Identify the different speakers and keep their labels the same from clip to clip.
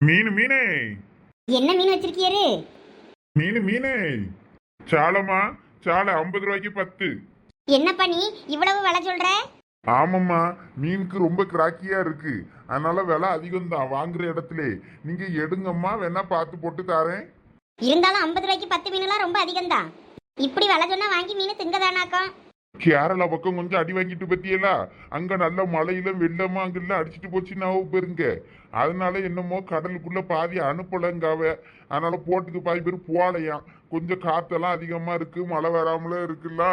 Speaker 1: மீன் மீனே.
Speaker 2: என்ன மீன் வச்சிருக்கியாரு?
Speaker 1: மீன் மீனே. சாலமா சாலை ஐம்பது ரூபாய்க்கு பத்து.
Speaker 2: என்னப்பா நீ இவ்வளவு விலை சொல்ற?
Speaker 1: ஆமாம்மா மீனுக்கு ரொம்ப கிராக்கியா இருக்கு. அதனால விலை அதிகம் தான் வாங்குற இடத்துல. நீங்க எடுங்கம்மா வேணா பார்த்து போட்டு தாரேன்.
Speaker 2: இருந்தாலும் ஐம்பது ரூபாய்க்கு பத்து மீன்லாம் ரொம்ப அதிகம்தான். இப்படி விலை சொன்னா வாங்கி மீன் திங்கதானாக்கம்
Speaker 1: கேரளா பக்கம் கொஞ்சம் அடி வாங்கிட்டு பத்தியலா? அங்க நல்ல மழையில வெள்ளமா அங்கெல்லாம் அடிச்சிட்டு போச்சுன்னா பெருங்க. அதனால என்னமோ கடலுக்குள்ள பாதி அனுப்பலங்காவ. அதனால போட்டுக்கு பாதி பேர் போலையாம். கொஞ்சம் காத்தெல்லாம் அதிகமா இருக்கு மழை வராமல இருக்குல்ல.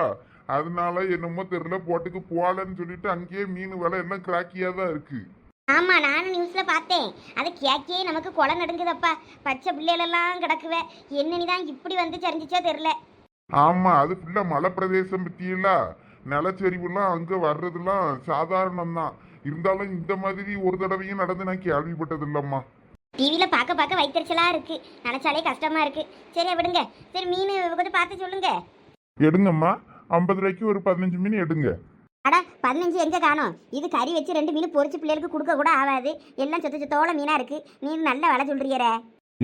Speaker 1: அதனால என்னமோ தெரியல போட்டுக்கு போலன்னு சொல்லிட்டு அங்கேயே மீன் விலை எல்லாம் கிராக்கியா தான் இருக்கு.
Speaker 2: ஆமா நானும் நியூஸ்ல பார்த்தேன். அது கேக்கே நமக்கு குளம் நடுங்குதப்பா. பச்சை பிள்ளைகளெல்லாம் கிடக்குவே. என்னன்னு தான் இப்படி வந்து சரிஞ்சிச்சோ தெரில
Speaker 1: ஆமா அது ஃபுல்லா மலை பிரதேசம் பத்தியில. நிலச்சரிவுலாம் அங்க வர்றதுலாம் சாதாரணம் தான் இருந்தாலும் இந்த மாதிரி ஒரு தடவையும் நடந்து நான் கேள்விப்பட்டது இல்லம்மா
Speaker 2: டிவியில பார்க்க பார்க்க வயிற்றுச்சலா இருக்கு. நினைச்சாலே கஷ்டமா இருக்கு. சரி விடுங்க. சரி மீன் கொஞ்சம் பார்த்து சொல்லுங்க.
Speaker 1: எடுங்கம்மா. ஐம்பது ரூபாய்க்கு ஒரு பதினஞ்சு மீன் எடுங்க.
Speaker 2: அடா பதினஞ்சு எங்க காணோம்? இது கறி வச்சு ரெண்டு மீன் பொரிச்சு பிள்ளைகளுக்கு கொடுக்க கூட ஆகாது. எல்லாம் சொத்த சொத்தோட மீனா இருக்கு. நீ நல்ல விலை சொல்றியரே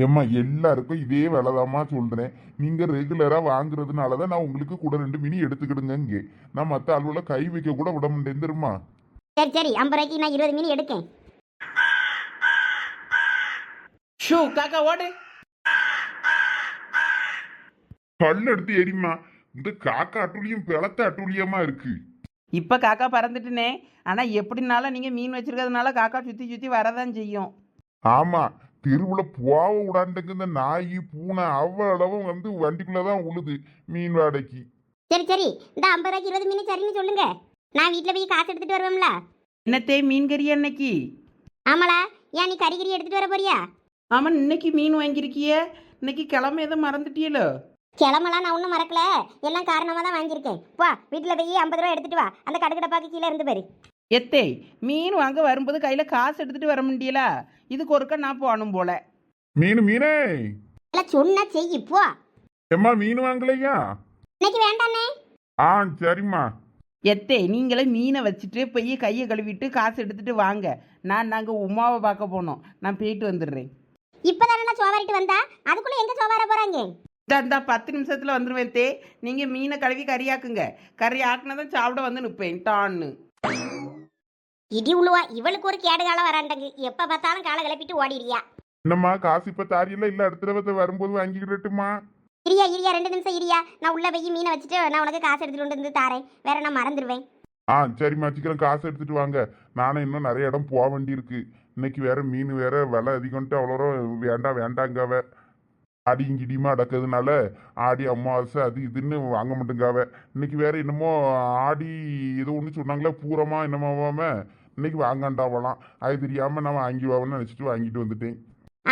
Speaker 1: ஏம்மா எல்லாருக்கும் இதே விலைதாம்மா சொல்றேன். நீங்க ரெகுலரா வாங்குறதுனால தான் நான் உங்களுக்கு கூட ரெண்டு மீன் எடுத்துக்கிடுங்க இங்கே. நான் மற்ற அலுவல கை வைக்க கூட விட மாட்டேன் தெரியுமா?
Speaker 2: சரி சரி ஐம்பது ரூபாய்க்கு நான் இருபது மீன் எடுக்கேன்.
Speaker 3: ஷூ காக்கா ஓடு.
Speaker 1: கல் எடுத்து எரிமா இந்த காக்கா அட்டுழியம் பிளத்த அட்டுழியமா இருக்கு.
Speaker 3: இப்போ காக்கா பறந்துட்டுனே. ஆனால் எப்படினாலும் நீங்கள் மீன் வச்சிருக்கிறதுனால காக்கா சுற்றி சுற்றி வரதான் செய்யும்.
Speaker 1: ஆமா தெருவுல போக விடாண்டுங்க இந்த நாய் பூனை அவ்வளவும் வந்து வண்டிக்குள்ளதான் உழுது மீன் வாடகைக்கு.
Speaker 2: சரி சரி. இந்த ஐம்பது ரூபாய்க்கு இருபது மீன் சரின்னு சொல்லுங்க. நான் வீட்டில் போய் காசு எடுத்துட்டு வருவேன்ல
Speaker 3: என்னத்தே மீன் கறி அன்னைக்கு
Speaker 2: ஆமாளா. ஏன் நீ கறிகறி எடுத்துட்டு வர போறியா?
Speaker 3: ஆமாம் இன்னைக்கு மீன் வாங்கியிருக்கிய. இன்னைக்கு கிளம்ப எதுவும் மறந்துட்டியலோ?
Speaker 2: கிளம்பலாம் நான் ஒன்றும் மறக்கல. எல்லாம் காரணமாக தான் வாங்கியிருக்கேன். வா வீட்டில் போய் ஐம்பது ரூபா எடுத்துட்டு வா. அந்த கடுக்கடப்பாக்கு கீழே இருந்து பாரு.
Speaker 3: எத்தே மீன் வாங்க வரும்போது கையில் காசு எடுத்துகிட்டு வர முடியலா. இதுக்கு ஒருக்க நான் போகணும் போல.
Speaker 1: மீன் மீனே!
Speaker 2: எல்லாம் சொன்னா செய் போ.
Speaker 1: எம்மா மீன் வாங்கலையா?
Speaker 2: இன்னைக்கு வேண்டானே
Speaker 1: ஆ சரிம்மா.
Speaker 3: எத்தே நீங்களே மீனை வச்சுட்டு போய் கையை கழுவிட்டு காசு எடுத்துட்டு வாங்க. நான் நாங்கள் உமாவை பார்க்க போனோம். நான் போயிட்டு வந்துடுறேன்.
Speaker 2: இப்போதானே நான் சோவாரிட்டு வந்தா? அதுக்குள்ளே எங்கே சோவார போகிறாங்க
Speaker 3: இந்த பத்து நிமிஷத்தில் வந்துடுவேன் தே. நீங்கள் மீனை கழுவி கறியாக்குங்க. கறி ஆக்குனா தான் சாப்பிட வந்து நிற்பேன் டான்னு.
Speaker 2: இடி உழுவா இவளுக்கு ஒரு கேடு காலம் வராண்டங்க. எப்போ பார்த்தாலும் காலை கிளப்பிட்டு ஓடிடுறியா?
Speaker 1: என்னம்மா காசு இப்ப தாரியல இல்ல. அடுத்த தடவை வரும்போது வாங்கிக்கிடட்டுமா
Speaker 2: இரியா இரியா ரெண்டு நிமிஷம் இரியா நான் உள்ள போய் மீனை வச்சுட்டு நான் உனக்கு காசு எடுத்துட்டு வந்து தாரேன். வேற நான் மறந்துடுவேன்
Speaker 1: ஆ சரிம்மா. சீக்கிரம் காசு எடுத்துட்டு வாங்க. நானும் இன்னும் நிறைய இடம் போக வேண்டி இருக்கு இன்னைக்கு வேற மீன் வேற விலை அதிகம்ட்டு அவ்வளோ வேண்டாம் வேண்டாங்காவ ஆடியும் கிடியுமா அடக்கிறதுனால ஆடி அமாவாசை அது இதுன்னு வாங்க மாட்டேங்காவ இன்னைக்கு வேற என்னமோ ஆடி ஏதோ ஒன்று சொன்னாங்களே பூரமா என்னமாவாம இன்னைக்கு வாங்காண்டாவலாம். அது தெரியாம நான் வாங்கிடுவான்னு நினச்சிட்டு வாங்கிட்டு வந்துட்டேன்.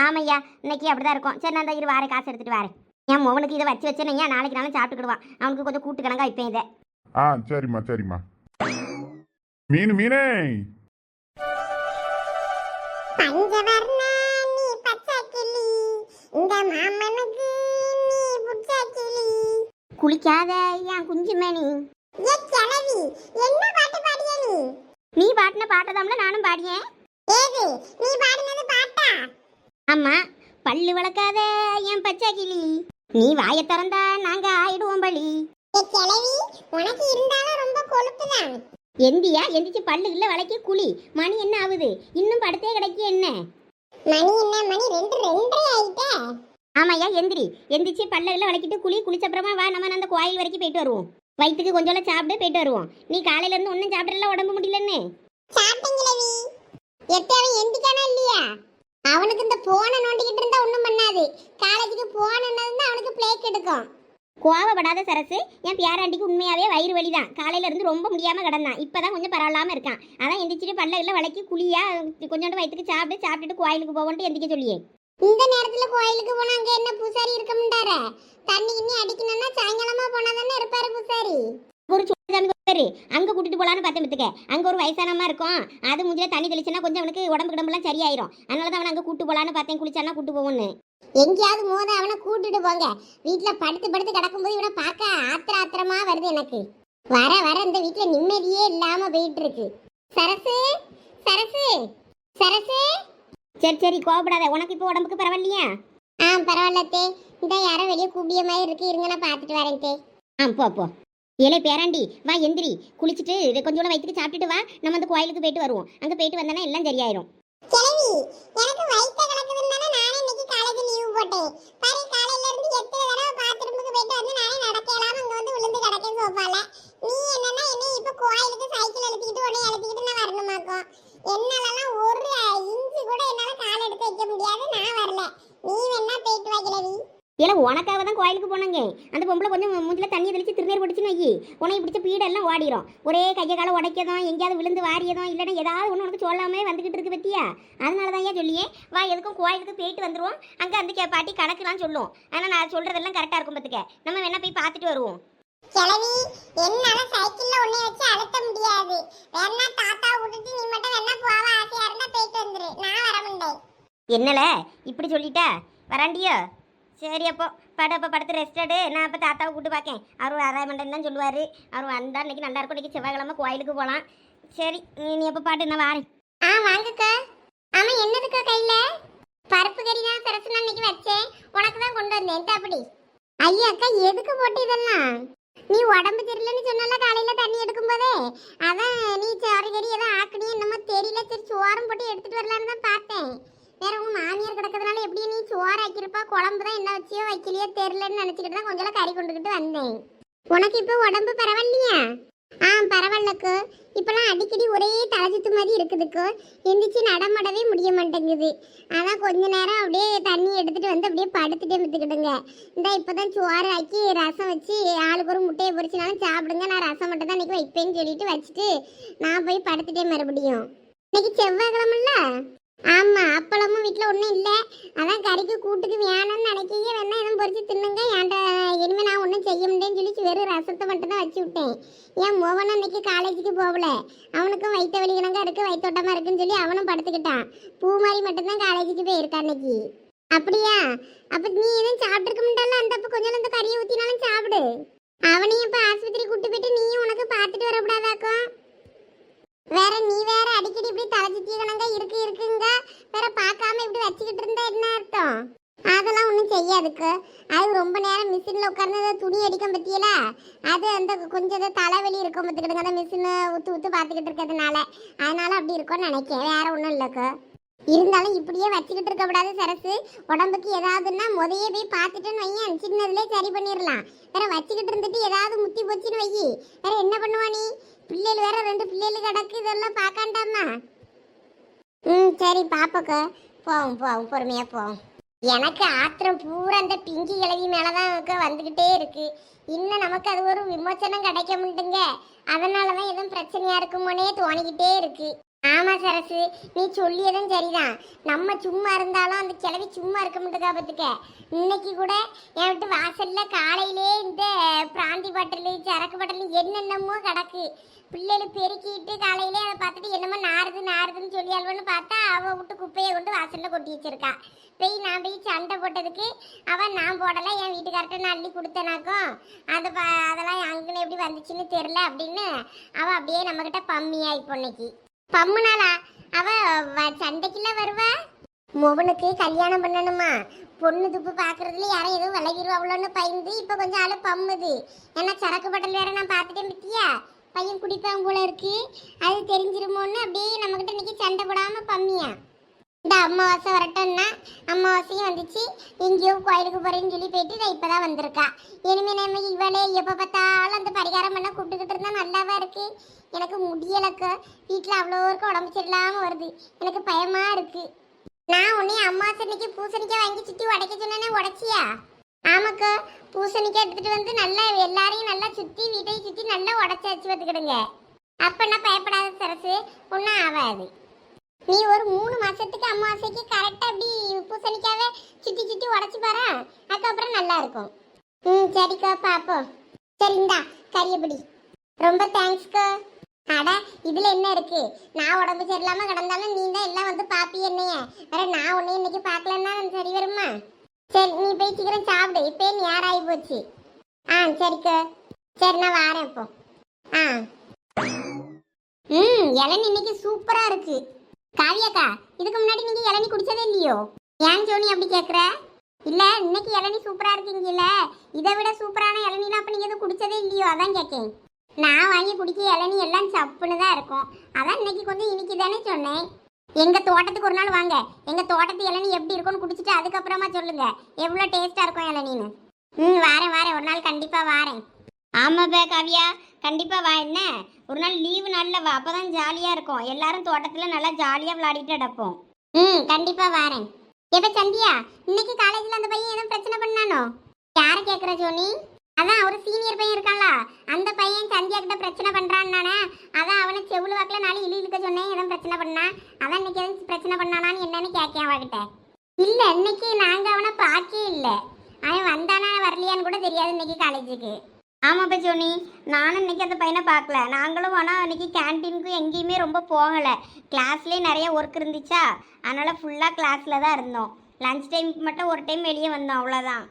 Speaker 2: ஆமையா இன்னைக்கு அப்படிதான் இருக்கும். சரி நான் இரு வாரேன் காசு எடுத்துட்டு வரேன். என் மோவனுக்கு இதை வச்சு வச்சேன் ஏன் நாளைக்கு நாளும் சாப்பிட்டுக்கிடுவான். அவனுக்கு கொஞ்சம் கூட்டு கணக்கா வைப்பேன் இதை.
Speaker 1: ஆ சரிம்மா சரிம்மா. மீன் மீனே.
Speaker 4: பஞ்சவர்ண
Speaker 2: குளிக்காத என் குஞ்சு மேனி
Speaker 4: ஏ கிழவி என்ன பாட்டு பாடிய நீ?
Speaker 2: நீ பாட்டின பாட்டதாம்ல நானும் பாடியேன்
Speaker 4: ஏது நீ பாடினது பாட்டா?
Speaker 2: ஆமா பல்லு வளர்க்காத என் பச்சை கிளி நீ வாயை திறந்தா நாங்க ஆயிடுவோம் பலி.
Speaker 4: ஏ கிழவி உனக்கு இருந்தாலும் ரொம்ப கொழுப்புதான்.
Speaker 2: எந்தியா எந்திரிச்சு பல்லு இல்ல வளைக்க குழி மணி என்ன ஆகுது? இன்னும் படுத்தே கிடைக்க என்ன?
Speaker 4: மணி என்ன மணி ரெண்டு ரெண்டரை ஆயிட்டே.
Speaker 2: ஆமாய்யா எந்திரி. எந்திரிச்சு பல்ல இல்ல வளைக்கிட்டு குழி குளிச்சப்புறமா வா நம்ம அந்த கோயில் வரைக்கும் போயிட்டு வருவோம். வயிற்றுக்கு கொஞ்சம் சாப்பிட்டு போயிட்டு வருவோம். நீ காலையில இருந்து ஒன்றும் சாப்பிடல உடம்பு முடியலன்னு.
Speaker 4: அவன் எந்திக்கானா இல்லையா? அவனுக்கு இந்த போனை நோண்டிக்கிட்டு இருந்தா ஒண்ணும் பண்ணாது. காலேஜுக்கு போனதுன்னா அவனுக்கு பிளேக் எடுக்கும்
Speaker 2: கோவப்படாத சரசு. என் பேராண்டிக்கு உண்மையாவே வயிறு வலி தான் காலையில இருந்து ரொம்ப முடியாம கிடந்தான். இப்பதான் கொஞ்சம் பரவாயில்லாம இருக்கான். அதான் எந்திரிச்சிட்டு பல்ல இல்ல வளைக்கி குழியா கொஞ்சோண்டு வயிற்றுக்கு சாப்பிட்டு சாப்பிட்டுட்டு கோயிலுக்கு போவோன்ட்டு எந்திரிக்க சொல்லியே.
Speaker 4: இந்த நேரத்துல கோயிலுக்கு போனா அங்க என்ன பூசாரி இருக்க மாட்டாரே தண்ணி கிண்ணி அடிக்கணும்னா சாயங்காலமா போனா தானே இருப்பாரு பூசாரி?
Speaker 2: ஒரு சுவாமி பேரு அங்க கூட்டிட்டு போலான்னு பார்த்தேன் பத்துக்க அங்க ஒரு வயசானமா இருக்கும். அது முடியல தண்ணி தெளிச்சுன்னா கொஞ்சம் அவனுக்கு உடம்பு கிடம்புலாம் சரியாயிரும். அதனால தான் அவனை அங்க கூட்டு போலான்னு பார்த்தேன் குளிச்சானா கூட்டு போவோன்னு
Speaker 4: எங்கேயாவது மோத அவனை கூட்டிட்டு போங்க. வீட்டுல படுத்து படுத்து கிடக்கும்போது இவனை பார்க்க ஆத்திர ஆத்திரமா வருது எனக்கு. வர வர இந்த வீட்டுல நிம்மதியே இல்லாம போயிட்டு இருக்கு சரசு சரசு சரசு.
Speaker 2: சரி சரி கோவப்படாத. உனக்கு இப்போ உடம்புக்கு பரவாயில்லையா?
Speaker 4: ஆ பரவாயில்ல இந்த யாரோ வெளியே கூப்பிய மாதிரி இருக்கு. இருங்க நான் பார்த்துட்டு வரேன் தே.
Speaker 2: ஆ போ போ. ஏலே பேராண்டி வா எந்திரி. குளிச்சுட்டு இதை கொஞ்சோட வயிற்றுக்கு சாப்பிட்டுட்டு வா. நம்ம அந்த கோயிலுக்கு போயிட்டு வருவோம். அங்கே போயிட்டு வந்தோன்னா எல்லாம் சரியாயிரும்.
Speaker 4: கிழவி எனக்கு வயித்த கலக்குதுன்னு தானே நானே இன்னைக்கு காலேஜ் லீவு போட்டேன். பாரு காலையில இருந்து எத்தனை தடவை பாத்ரூமுக்கு போயிட்டு வந்து நானே நடக்கலாம் அங்க வந்து விழுந்து கிடக்கேன் சோஃபால. நீ என்னன்னா என்னை இப்ப கோயிலுக்கு சைக்கிள் எடுத்துக்கிட்டு உடனே எடுத்துக்கிட்டு நான் வரணுமாக்கும். என்னாலலாம் ஒரு இன்ச்சு கூட என்னால கால் எடுத்து வைக்க முடியாது நான் வரல நீ வேணா போயிட்டு வா
Speaker 2: ஏல உனக்காக தான் கோயிலுக்கு போனாங்க. அந்த பொம்பளை கொஞ்சம் மூஞ்சில தண்ணி தெளிச்சு திருநீர் பிடிச்சுன்னு வை. உனக்கு பிடிச்ச பீடெல்லாம் ஓடிரும். ஒரே கையை காலை உடைக்கதும் எங்கேயாவது விழுந்து வாரியதும் இல்லைன்னா ஏதாவது ஒன்று உனக்கு சொல்லாமே வந்துகிட்டு இருக்கு பத்தியா? அதனால தான் ஏன் சொல்லியே. வா எதுக்கும் கோயிலுக்கு போயிட்டு வந்துருவோம். அங்கே அந்த பாட்டி கணக்குலாம் சொல்லும். ஆனால் நான் சொல்றதெல்லாம் கரெக்டாக இருக்கும் பத்துக்க. நம்ம வேணா போய் பார்த்துட்டு வருவோம்.
Speaker 4: கிழவி என்னால சைக்கிள்ல உன்னை வச்சு அழுத்த முடியாது. வேணா தாத்தா விட்டுட்டு நீ மட்டும் வேணா போவ. ஆசையா இருந்தா போயிட்டு வந்துரு. நான் வர முடியாது
Speaker 2: என்னல? இப்படி சொல்லிட்டா? வராண்டியோ? சரி அப்போ பட அப்போ படுத்து ரெஸ்ட் எடு. நான் அப்போ தாத்தாவை கூட்டு பார்க்கேன். அவர் அரை தான் சொல்லுவார். அவர் வந்தால் இன்றைக்கி நல்லா இருக்கும் இன்றைக்கி செவ்வாய்க்கிழமை கோயிலுக்கு போகலாம் சரி நீ நீ எப்போ பாட்டு நான் வாரேன்.
Speaker 4: ஆ வாங்கக்கா. ஆமா என்னதுக்கா கையில்? பருப்பு கறி தான் சரசு நான் வச்சேன். உனக்கு தான் கொண்டு வந்தேன். அப்படி. ஐயா அக்கா எதுக்கு போட்டு இதெல்லாம்? நீ உடம்பு தெரியலன்னு சொன்னால காலையில் தண்ணி எடுக்கும் போதே? அதான் நீ சோறு கறி ஏதோ ஆக்கணும் என்னமோ தெரியல. சரி சோறும் போட்டு எடுத்துட்டு வரலான்னு தான் பார்த்தேன். வேற உன் மாமியார் கிடக்கிறதுனால எப்படி நீ சோறு ஆக்கியிருப்பா? குழம்பு தான் என்ன வச்சியோ வைக்கலையோ தெரிலன்னு நினச்சிக்கிட்டு தான் கொஞ்சம் கறி கொண்டுக்கிட்டு வந்தேன். உனக்கு இப்போ உடம்பு பரவாயில்லையா? ஆ பரவாயில்லக்கு இப்போலாம் அடிக்கடி ஒரே தலைச்சுத்து மாதிரி இருக்குதுக்கு எந்திரிச்சு நடமாடவே முடிய மாட்டேங்குது. அதான் கொஞ்ச நேரம் அப்படியே தண்ணி எடுத்துகிட்டு வந்து அப்படியே படுத்துட்டே விற்றுக்கிடுங்க இந்த இப்பதான் சோறு ஆக்கி ரசம் வச்சு ஆளுக்கு ஒரு முட்டையை பொறிச்சினாலும் சாப்பிடுங்க. நான் ரசம் மட்டும் தான் இன்னைக்கு வைப்பேன்னு சொல்லிட்டு வச்சுட்டு நான் போய் படுத்துட்டே மறுபடியும். இன்னைக்கு செவ்வாய்க்கிழமில்ல? ஆமா அப்பளமும் வீட்டில் ஒன்றும் இல்லை. அதான் கறிக்கு கூட்டுக்கு வேணும்னு நினைக்கிங்க. வேணா எதுவும் பொரிச்சு தின்னுங்க. என்கிட்ட இனிமே நான் ஒன்றும் செய்ய முடியேன்னு சொல்லி வெறும் ரசத்தை மட்டும் தான் வச்சு விட்டேன். என் மோகனும் இன்னைக்கு காலேஜுக்கு போகல? அவனுக்கும் வயிற்று வலி கணக்கா இருக்கு வயிற்றோட்டமா இருக்குன்னு சொல்லி அவனும் படுத்துக்கிட்டான். பூ மாதிரி மட்டும்தான் காலேஜுக்கு போயிருக்கான் அன்னைக்கு. அப்படியா? அப்ப நீ எதுவும் சாப்பிட்டுருக்க முடியல அந்த அப்ப கொஞ்சம் அந்த கறியை ஊத்தினாலும் சாப்பிடு. அவனையும் இப்ப ஆஸ்பத்திரி கூட்டு போயிட்டு நீயும் உனக்கு பார்த்துட்டு வரக்கூடாதாக்கும்? வேற நீ வேற அடிக்கடி இப்படி தலைச்சித்தி கணங்க இருக்கு இருக்குங்க. வேற பார்க்காம இப்படி வச்சுக்கிட்டு இருந்தா என்ன அர்த்தம்? அதெல்லாம் ஒன்றும் செய்யாதுக்கு. அது ரொம்ப நேரம் மிஷினில் உட்கார்ந்து துணி அடிக்க பத்தியல? அது அந்த கொஞ்சம் தலைவலி இருக்கும் பார்த்துக்கிடுங்க. அந்த மிஷினை ஊற்று ஊற்று பார்த்துக்கிட்டு இருக்கிறதுனால. அதனால அப்படி இருக்கும்னு நினைக்கிறேன் வேற ஒன்றும் இல்லைக்கு. இருந்தாலும் இப்படியே வச்சுக்கிட்டு இருக்கக்கூடாது சரசு. உடம்புக்கு ஏதாவதுன்னா முதையே போய் பார்த்துட்டுன்னு வையன். சின்னதுலேயே சரி பண்ணிடலாம். வேற வச்சுக்கிட்டு இருந்துட்டு ஏதாவது முத்தி போச்சுன்னு வை வேற என்ன பண்ணுவா நீ? பிள்ளைகள் வேற ரெண்டு பிள்ளைகள் கிடக்கு இதெல்லாம் பார்க்காண்டாமா ம் சரி பாப்பக்க. போவோம் போவோம் பொறுமையாக போவோம். எனக்கு ஆத்திரம் பூரா அந்த பிங்கி கிழவி மேலதான் வந்துக்கிட்டே இருக்கு. இன்னும் நமக்கு அது ஒரு விமோச்சனம் கிடைக்க முடியுங்க அதனால தான் எதுவும் பிரச்சனையாக இருக்குமோனே தோணிக்கிட்டே இருக்கு. ஆமாம் சரசு நீ சொல்லியதும் சரிதான். நம்ம சும்மா இருந்தாலும் அந்த கிழவி சும்மா இருக்க மாட்டேங்கா பார்த்துக்க இன்னைக்கு கூட என் விட்டு வாசலில் காலையிலே இந்த பிராந்தி பாட்டில் சரக்கு பாட்டில் என்னென்னமோ கிடக்கு. பிள்ளைகளை பெருக்கிட்டு காலையிலே அதை பார்த்துட்டு என்னமோ நாறுது நாறுதுன்னு சொல்லி அல்வன்னு பார்த்தா அவள் விட்டு குப்பையை கொண்டு வாசலில் கொட்டி வச்சிருக்கா. போய் நான் போய் சண்டை போட்டதுக்கு அவன் நான் போடலை என் வீட்டுக்கார்ட்ட நான் அள்ளி கொடுத்தனாக்கும். அது ப அதெல்லாம் அங்கே எப்படி வந்துச்சுன்னு தெரில அப்படின்னு அவள் அப்படியே நம்மக்கிட்ட கம்மியாயி இன்னைக்கு. பம்முனாளா அவ வ- சண்டைக்குள்ள வருவா? மோகனுக்கு கல்யாணம் பண்ணணுமா? பொண்ணு துப்பு பார்க்கறதுல யாரும் எதுவும் விலகிடுவாங்களோன்னு பயந்து இப்போ கொஞ்சம் ஆளு பம்முது. ஏன்னா சரக்கு பட்டல் வேற நான் பார்த்துட்டேன் பத்தியா? பையன் குடிப்பான் போல இருக்கு. அது தெரிஞ்சிருமோன்னு அப்படியே நம்மகிட்ட இன்னைக்கு சண்டை போடாம பம்மியா? இந்த அமாவாசை வரட்டோம்னா அமாவாசையும் வந்துச்சு. எங்கேயோ கோயிலுக்கு போறேன்னு சொல்லி போயிட்டு இதை இப்பதான் வந்திருக்கா. இனிமே நம்ம இவளே எப்போ பார்த்தாலும் அந்த பரிகாரம் பண்ண கூப்பிட்டுக்கிட்டு இருந்தா நல்லாவா இருக்கு? எனக்கு முடியலக்கு. வீட்டில் அவ்வளோ இருக்க உடம்பு சரியில்லாமல் வருது. எனக்கு பயமா இருக்கு. நான் உன்னே அம்மாவாசை இன்னைக்கு பூசணிக்காய் வாங்கி சுற்றி உடைக்க சொன்னேனே உடைச்சியா? ஆமாக்கா. பூசணிக்காய் எடுத்துட்டு வந்து நல்லா எல்லாரையும் நல்லா சுற்றி வீட்டையும் சுற்றி நல்லா உடச்சி வச்சு பார்த்துக்கிடுங்க. அப்போ என்ன பயப்படாத சரசு ஒன்றும் ஆகாது நீ ஒரு மூணு மாசத்துக்கு அமாவாசைக்கு கரெக்டாக அப்படி பூசணிக்காவை சுத்தி சுத்தி உடச்சி பாரு. அதுக்கப்புறம் நல்லா இருக்கும். ம் சரிக்கா பாப்போம். சரி இந்தா கரியபடி ரொம்ப தேங்க்ஸ்க்கா அட இதுல என்ன இருக்கு? நான் உடம்பு சரியில்லாம கிடந்தாலும் நீ தான் எல்லாம் வந்து பாப்பி என்னைய. வேற நான் உன்னை இன்னைக்கு பார்க்கலன்னா சரி வருமா? சரி நீ போய் சீக்கிரம் சாப்பிடு. இப்போ நேரம் ஆகி போச்சு. ஆ சரிக்கா. சரி நான் வாரேன் இப்போ. ஆ. ம் இளநி இன்னைக்கு சூப்பரா இருக்கு. காவியாக்கா இதுக்கு முன்னாடி நீங்க இளநீ குடிச்சதே இல்லையோ? ஏன் ஜோனி அப்படி கேக்குற? இல்ல இன்னைக்கு இளநீ சூப்பரா இருக்கீங்கல்ல? இதை விட சூப்பரான இளநீலாம் அப்ப நீங்க எதுவும் குடிச்சதே இல்லையோ? அதான் கேட்கேன் நான் வாங்கி குடிக்க இளநீ எல்லாம் சப்புன்னு தான் இருக்கும். அதான் இன்னைக்கு கொஞ்சம் இனிக்குதானே சொன்னேன். எங்க தோட்டத்துக்கு ஒரு நாள் வாங்க. எங்க தோட்டத்து இளநீ எப்படி இருக்கும்னு குடிச்சிட்டு அதுக்கப்புறமா சொல்லுங்க. எவ்வளோ டேஸ்டா இருக்கும் இளநீன்னு. ம் வாரேன் வாரேன். ஒரு நாள் கண்டிப்பா வாரேன்.
Speaker 2: ஆமாப்பா காவியா. கண்டிப்பாக வா என்ன? ஒரு நாள் லீவு நாளில் வா. அப்பதான் ஜாலியாக இருக்கும். எல்லாரும் தோட்டத்தில் நல்லா ஜாலியாக விளையாடிட்டு நடப்போம்
Speaker 4: ம் கண்டிப்பாக வாரேன். எப்போ சந்தியா? இன்னைக்கு காலேஜில் அந்த பையன் எதுவும் பிரச்சனை பண்ணானோ? யாரை கேட்குற ஜோனி? அதான் ஒரு சீனியர் பையன் இருக்கான்ல. அந்த பையன் சந்தியா கிட்ட பிரச்சனை பண்ணுறான்னு நானே அதான் அவனை செவுளு வாக்கில் நாளை இழி இழுக்க சொன்னேன். எதுவும் பிரச்சனை பண்ணா? அதான் இன்னைக்கு எதுவும் பிரச்சனை பண்ணானான்னு என்னன்னு கேட்கேன் அவகிட்ட இல்லை இன்னைக்கு நாங்க அவனை பார்க்கே இல்லை. அவன் வந்தானா வரலையான்னு கூட தெரியாது இன்னைக்கு காலேஜுக்கு
Speaker 2: ஆமாப்பா ஜோனி. நானும் இன்னைக்கு அந்த பையனை பார்க்கல. நாங்களும் ஆனால் இன்னைக்கு கேன்டீனுக்கும் எங்கேயுமே ரொம்ப போகலை. கிளாஸ்லேயே நிறைய ஒர்க் இருந்துச்சா? அதனால் ஃபுல்லாக கிளாஸில் தான் இருந்தோம். லன்ச் டைமுக்கு மட்டும் ஒரு டைம் வெளியே வந்தோம் அவ்வளோதான்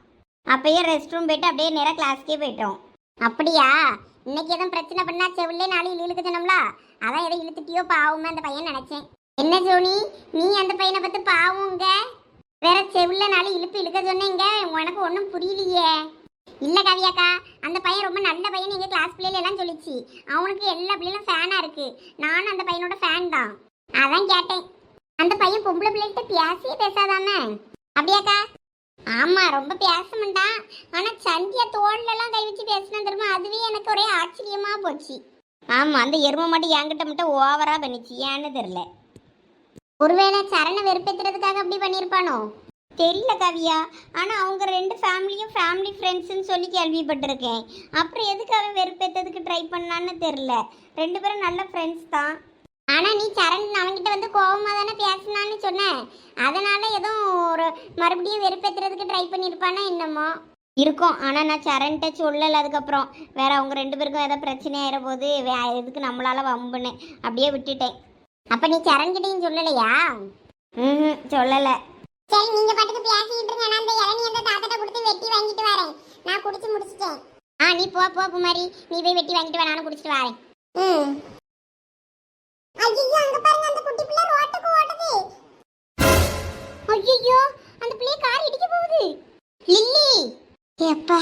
Speaker 2: அப்பயே ரெஸ்ட் ரூம் போயிட்டு அப்படியே நேராக கிளாஸ்க்கே போயிட்டோம்.
Speaker 4: அப்படியா? இன்னைக்கு எதுவும் பிரச்சனை பண்ணா செவிலே நாளை இழுக்க சொன்னோம்ல? அதான் எதை இழுத்துட்டியோ பாவமே அந்த பையன் நினச்சேன். என்ன ஜோனி? நீ அந்த பையனை பார்த்து பாவங்க வேற செவில நாளை இழுப்பு இழுக்க சொன்னீங்க. உனக்கு ஒன்றும் புரியலையே. இல்ல கவியாக்கா அந்த பையன் ரொம்ப நல்ல பையன் எங்க கிளாஸ் பிள்ளைல எல்லாம் சொல்லிச்சு. அவனுக்கு எல்லா பிள்ளைகளும் ஃபேனா இருக்கு. நானும் அந்த பையனோட ஃபேன் தான். அதான் கேட்டேன். அந்த பையன் பொம்பளை பிள்ளைகிட்ட பேசியே பேசாதானே அப்படியாக்கா? ஆமா ரொம்ப பேச மாட்டான் ஆனா சந்தியா தோல்ல எல்லாம் கை வச்சு பேசினா தெரியுமா? அதுவே எனக்கு ஒரே ஆச்சரியமா போச்சு.
Speaker 2: ஆமாம் அந்த எருமை மட்டும் என்கிட்ட மட்டும் ஓவராக பண்ணிச்சு. ஏன்னு தெரில
Speaker 4: ஒருவேளை சரண வெறுப்பேத்துறதுக்காக அப்படி பண்ணிருப்பானோ?
Speaker 2: தெரியல கவியா. ஆனால் அவங்க ரெண்டு ஃபேமிலியும் ஃபேமிலி ஃப்ரெண்ட்ஸுன்னு சொல்லி கேள்விப்பட்டிருக்கேன். அப்புறம் எதுக்கு அவன் வெறுப்பேற்றதுக்கு ட்ரை பண்ணான்னு தெரில ரெண்டு பேரும் நல்ல ஃப்ரெண்ட்ஸ் தான்.
Speaker 4: ஆனால் நீ சரண் அவன்கிட்ட வந்து கோபமாக தானே பேசினான்னு சொன்னேன் அதனால் எதுவும் ஒரு மறுபடியும் வெறுப்பேற்றுறதுக்கு ட்ரை பண்ணியிருப்பானா என்னமோ.
Speaker 2: இருக்கும். ஆனால் நான் சரண்ட்ட சொல்லலை அதுக்கப்புறம். வேற அவங்க ரெண்டு பேருக்கும் ஏதோ பிரச்சனை ஆகிற போது வே எதுக்கு நம்மளால் வம்புன்னு அப்படியே விட்டுட்டேன்.
Speaker 4: அப்போ நீ சரண்கிட்டையும் சொல்லலையா?
Speaker 2: ம் சொல்லலை.
Speaker 4: சரி நீங்க பாட்டுக்கு பேசிட்டு இருங்க. நான் அந்த இளநீ அந்த தாத்தாட்ட கொடுத்து வெட்டி வாங்கிட்டு வரேன். நான் குடிச்சு முடிச்சிட்டேன். ஆ நீ போ போ குமாரி. நீ போய் வெட்டி வாங்கிட்டு வா நானும் குடிச்சிட்டு வரேன். ம். ஐயோ அங்க பாருங்க அந்த குட்டி பிள்ளை ரோட்டுக்கு ஓடுது. ஐயோ அந்த பிள்ளைய கார் இடிக்க போகுது. லில்லி. எப்பா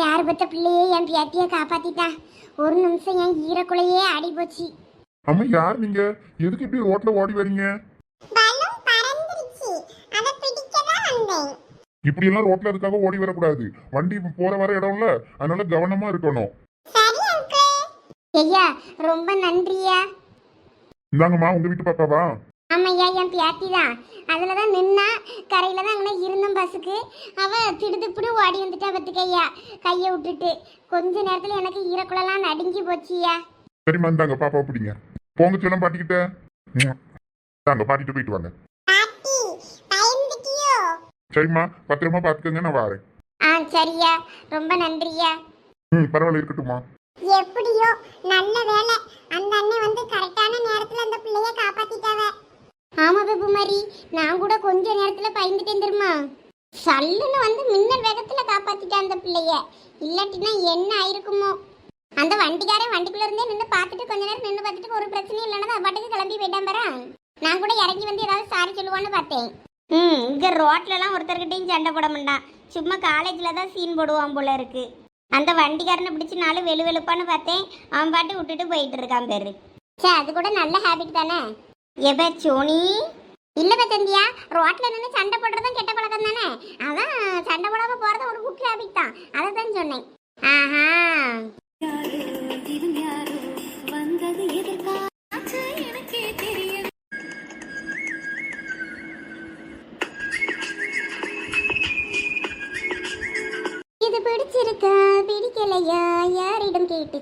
Speaker 4: யார் பத்த பிள்ளையே என் பேத்திய காப்பாத்திட்டான் ஒரு நிமிஷம் என் ஈரக்குலையே ஆடி போச்சு
Speaker 1: அம்மா யார் நீங்க? எதுக்கு இப்படி ரோட்ல ஓடி வரீங்க? இப்படி எல்லாம் ரோட்ல அதுக்காக ஓடி வரக்கூடாது. வண்டி போற வர இடம்ல அதனால கவனமா இருக்கணும்.
Speaker 4: ஐயா ரொம்ப நன்றியா.
Speaker 1: இந்தாங்கம்மா உங்க வீட்டு பாப்பாவா?
Speaker 4: ஆமையா என் பியாத்தி தான். அதில் தான் நின்னா கரையில் தான் அங்கே இருந்தோம் பஸ்ஸுக்கு. அவ திடுதிப்புடு ஓடி வந்துட்டா பத்துக்கையா கையை விட்டுட்டு. கொஞ்ச நேரத்தில் எனக்கு ஈரக்குழலாம் நடுங்கி போச்சியா
Speaker 1: சரிம்மா இந்தாங்க பாப்பா பிடிங்க. போங்க செல்லம் பாட்டிக்கிட்ட. ம். இந்தாங்க பாட்டிட்டு போயிட்டு வாங்க. சரிம்மா பத்திரமா பாத்துக்கங்க நான் வரேன்.
Speaker 4: ஆ சரியா. ரொம்ப நன்றியா.
Speaker 1: ம் பரவாயில்ல இருக்கட்டும்மா.
Speaker 4: எப்படியோ நல்ல வேலை அந்த அண்ணன் வந்து கரெக்டான நேரத்துல அந்த பிள்ளைய காப்பாத்திட்டாவ. ஆமா பாபு மாதிரி நான் கூட கொஞ்ச நேரத்துல பயந்துட்டேன் தெரியுமா? சல்லுன்னு வந்து மின்னல் வேகத்துல காப்பாத்திட்டான் அந்த பிள்ளைய. இல்லாட்டினா என்ன ஆயிருக்குமோ. அந்த வண்டிக்காரன் வண்டிக்குள்ள இருந்தே நின்று பார்த்துட்டு கொஞ்ச நேரம் நின்று பார்த்துட்டு ஒரு பிரச்சனையும் இல்லைன்னா பாட்டுக்கு கிளம்பி போயிட்டான் பாரு. நான் கூட இறங்கி வந்து ஏதாவது சாரி சொல்லுவான்னு பார்த்தேன்.
Speaker 2: ம் இங்கே ரோட்லலாம் ஒருத்தர்கிட்டையும் சண்டை போட மாட்டான். சும்மா காலேஜில் தான் சீன் போடுவான் போல இருக்கு. அந்த வண்டிக்காரனை பிடிச்சி நாலு வெளு வெளுப்பான்னு பார்த்தேன். அவன் பாட்டு விட்டுட்டு போயிட்டு இருக்கான் பேரு.
Speaker 4: சே அது கூட நல்ல ஹேபிட் தானே?
Speaker 2: எப்ப சோனி?
Speaker 4: இல்ல பத்தந்தியா ரோட்ல நின்று சண்டை போடுறதும் கெட்ட பழக்கம் தானே? அதான் சண்டை போடாம போறது ஒரு குட் ஹேபிட் தான். அதை தான் சொன்னேன்.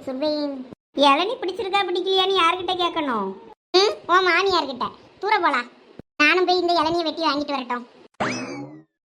Speaker 4: யாரிடம் சொல்வேன்
Speaker 2: இளநீ பிடிச்சிருக்கா பிடிக்கலையான்னு யார்கிட்ட கேட்கணும்?
Speaker 4: ம் ஓ மாமியார்கிட்ட. தூர போலாம். நானும் போய் இந்த இளநியை வெட்டி வாங்கிட்டு வரட்டும்.